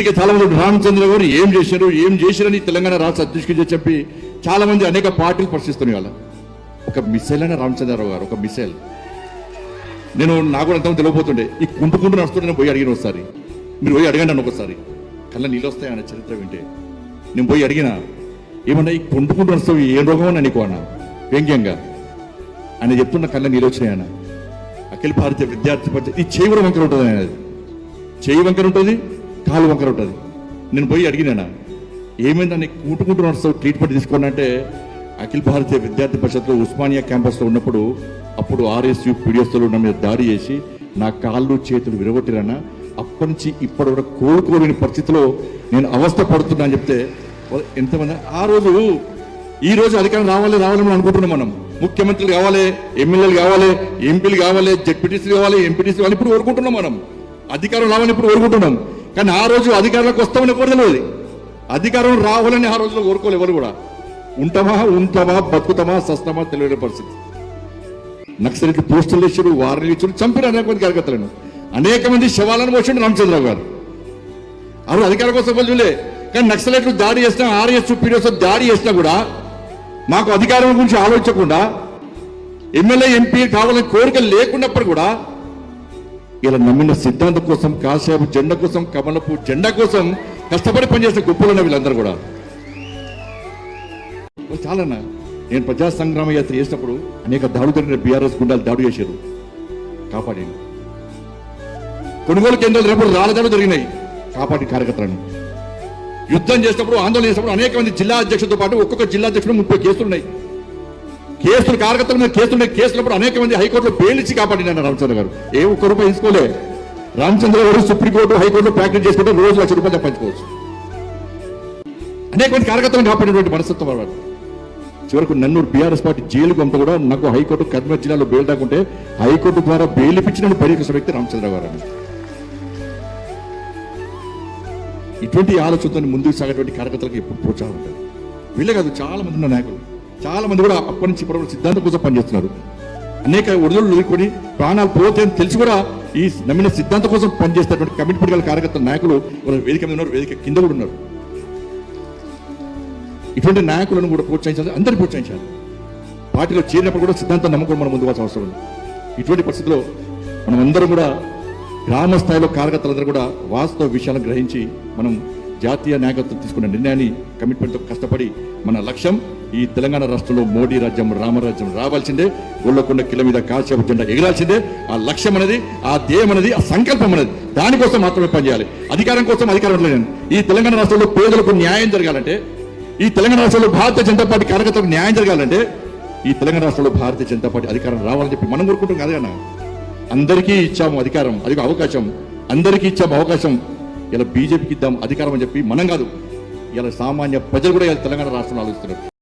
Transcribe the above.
అందుకే చాలా మంది రామచంద్ర గారు ఏం చేశారు ఏం చేశారని తెలంగాణ రాష్ట్ర అధ్యక్షుడు చెప్పి చాలా మంది అనేక పార్టీలు ప్రశ్నిస్తున్నాయి వాళ్ళ ఒక మిసైల్ అయిన రామచంద్రరావు గారు ఒక మిసైల్. నేను నాకు కూడా అంతా తెలియపోతుండే ఈ కుంటుకుంటూ నడుస్తుంటే నేను పోయి అడిగిన ఒకసారి. మీరు పోయి అడగండి నన్ను ఒకసారి. కళ్ళ నీళ్ళు వస్తాయి ఆయన చరిత్ర వింటే. నేను పోయి అడిగిన ఏమన్నా ఈ కుంటుకుంటూ నడుస్తావు? ఏం రోగం అని నీకు? అన్న. వ్యంగ్యంగా. ఆయన చెప్తున్న కళ్ళ నీళ్ళు వచ్చినాయి ఆయన అఖిల భారతీయ విద్యార్థి పరిషత్ ఈ చేయి కూడా వంకర ఉంటుంది ఆయన చేయి వంకర ఉంటుంది కాలు వంకర ఉంటుంది. నేను పోయి అడిగినానా ఏమైందని కూటుకుంటూ నడుస్తావు ట్రీట్మెంట్ తీసుకోండి అంటే అఖిల భారతీయ విద్యార్థి పరిషత్లో ఉస్మానియా క్యాంపస్లో ఉన్నప్పుడు అప్పుడు ఆర్ఎస్యు పీడిఎస్లో నా మీద దాడి చేసి నా కాళ్ళు చేతులు విరగొట్టిరన్న అప్పటి నుంచి ఇప్పటి వరకు కోలుకోలేని పరిస్థితిలో నేను అవస్థ పడుతున్నా అని చెప్తే ఎంతమంది? ఆ రోజు ఈ రోజు అధికారం రావాలి రావాలని అనుకుంటున్నాం మనం. ముఖ్యమంత్రులు కావాలి ఎమ్మెల్యేలు కావాలి ఎంపీలు కావాలి జడ్పీటీసీలు కావాలి ఎంపీటీసీ కావాలి ఇప్పుడు కోరుకుంటున్నాం మనం. అధికారం రావాలని ఇప్పుడు కోరుకుంటున్నాం. కానీ ఆ రోజు అధికారంలోకి వస్తామని కోరలేదు అధికారం రావాలని ఆ రోజులో కోరుకోలేదు ఎవరు కూడా. ఉంటామా ఉంటామా బతుకుతామా సస్తామా తెలియని పరిస్థితి. నక్సలైట్లు పోస్టులు ఇచ్చారు వారిని ఇచ్చారు చంపిన అనేక మంది కార్యకర్తలను. అనేక మంది శవాలను పోసిండు రామచంద్రరావు గారు. అవును అధికారం కోసం ఎవరు చూలే కానీ నక్సలైట్లు దాడి చేసినా ఆర్ఎస్ పీడిఎస్ దాడి చేసినా కూడా మాకు అధికారం గురించి ఆలోచించకుండా ఎమ్మెల్యే ఎంపీ కావాలని కోరిక లేకున్నప్పుడు కూడా ఇలా నమ్మిన సిద్ధాంతం కోసం కాసేపు జెండా కోసం కమలపు జెండా కోసం కష్టపడి పనిచేసిన గొప్పలు వీళ్ళందరూ కూడా. ఓ చాలన్నా నేను ప్రజా సంగ్రామ యాత్ర చేసినప్పుడు అనేక దాడులు జరిగిన బీఆర్ఎస్ గుండాలు దాడి చేశారు. కాపాడాను కొనుగోలు కేంద్రాలు రేపు రాలదాడు దాడులు జరిగినాయి. కాపాడి కార్యకర్తలను. యుద్ధం చేసినప్పుడు ఆందోళన చేసినప్పుడు అనేక మంది జిల్లా అధ్యక్షులతో పాటు ఒక్కొక్క జిల్లా అధ్యక్షుడు ముప్పై కేసులు ఉన్నాయి. కేసులు కార్యకర్తల మీద కేసులు కేసులప్పుడు అనేక మంది హైకోర్టులో పేలిచ్చి ఇచ్చి కాపాడిన రామచంద్ర గారు. ఏ ఒక్క రూపాయి తీసుకోలే. రామచంద్ర గారు సుప్రీంకోర్టు హైకోర్టులో ప్రాక్టీస్ చేసుకుంటే రోజు లక్ష రూపాయలు తప్పించుకోవచ్చు అనేక మంది కార్యకర్తలను కాపాడినటువంటి మనస్తత్వం వాడు. చివరకు నన్నూరు బీఆర్ఎస్ పార్టీ జైలు పంప కూడా నాకు హైకోర్టు కర్నూలు జిల్లాలో బెయిల్ దాకుంటే హైకోర్టు ద్వారా బెయిల్ ఇప్పించిన పరీక్ష వ్యక్తి రామచంద్ర గారు అని ఇటువంటి ఆలోచనతో ముందుకు సాగేటువంటి కార్యకర్తలకు ఎప్పుడు ప్రోత్సాహం ఉంటుంది. వీళ్ళే కాదు చాలా మంది ఉన్న నాయకులు. చాలా మంది కూడా అప్పటి నుంచి ఇప్పటి సిద్ధాంతం కోసం పనిచేస్తున్నారు. అనేక ఒడిదలు ఎదుర్కొని ప్రాణాలు పోతే అని తెలిసి కూడా ఈ నమ్మిన సిద్ధాంతం కోసం పనిచేస్తున్నటువంటి కమిట్మెంట్ గల కార్యకర్త నాయకులు వేదిక మీద ఉన్నారు వేదిక కింద కూడా ఉన్నారు. ఇటువంటి నాయకులను కూడా ప్రోత్సహించాలి అందరిని ప్రోత్సహించాలి. పార్టీలో చేరినప్పుడు కూడా సిద్ధాంతం నమ్మకం మనం ముందు అవసరం ఉంది. ఇటువంటి పరిస్థితిలో మనం అందరం కూడా గ్రామ స్థాయిలో కార్యకర్తలందరూ కూడా వాస్తవ విషయాలను గ్రహించి మనం జాతీయ నాయకత్వం తీసుకున్న నిర్ణయాన్ని కమిట్మెంట్తో కష్టపడి మన లక్ష్యం ఈ తెలంగాణ రాష్ట్రంలో మోడీ రాజ్యం రామరాజ్యం రావాల్సిందే. గొల్లకొండ కిల మీద కాశ్యప జెండా ఎగరాల్సిందే. ఆ లక్ష్యం అనేది ఆ ధ్యేయం అనేది ఆ సంకల్పం అనేది దానికోసం మాత్రమే పనిచేయాలి. అధికారం కోసం అధికారం లేదు ఈ తెలంగాణ రాష్ట్రంలో పేదలకు న్యాయం జరగాలంటే ఈ తెలంగాణ రాష్ట్రంలో భారతీయ జనతా పార్టీ కార్యకర్తలకు న్యాయం జరగాలంటే ఈ తెలంగాణ రాష్ట్రంలో భారతీయ జనతా పార్టీ అధికారం రావాలని చెప్పి మనం కోరుకుంటాం కదా అందరికీ ఇచ్చాము అధికారం అది అవకాశం. అందరికీ ఇచ్చాము అవకాశం. ఇలా బీజేపీకి ఇద్దాం అధికారం అని చెప్పి మనం కాదు. ఇలా సామాన్య ప్రజలు కూడా ఇలా తెలంగాణ రాష్ట్రంలో ఆలోచిస్తున్నారు.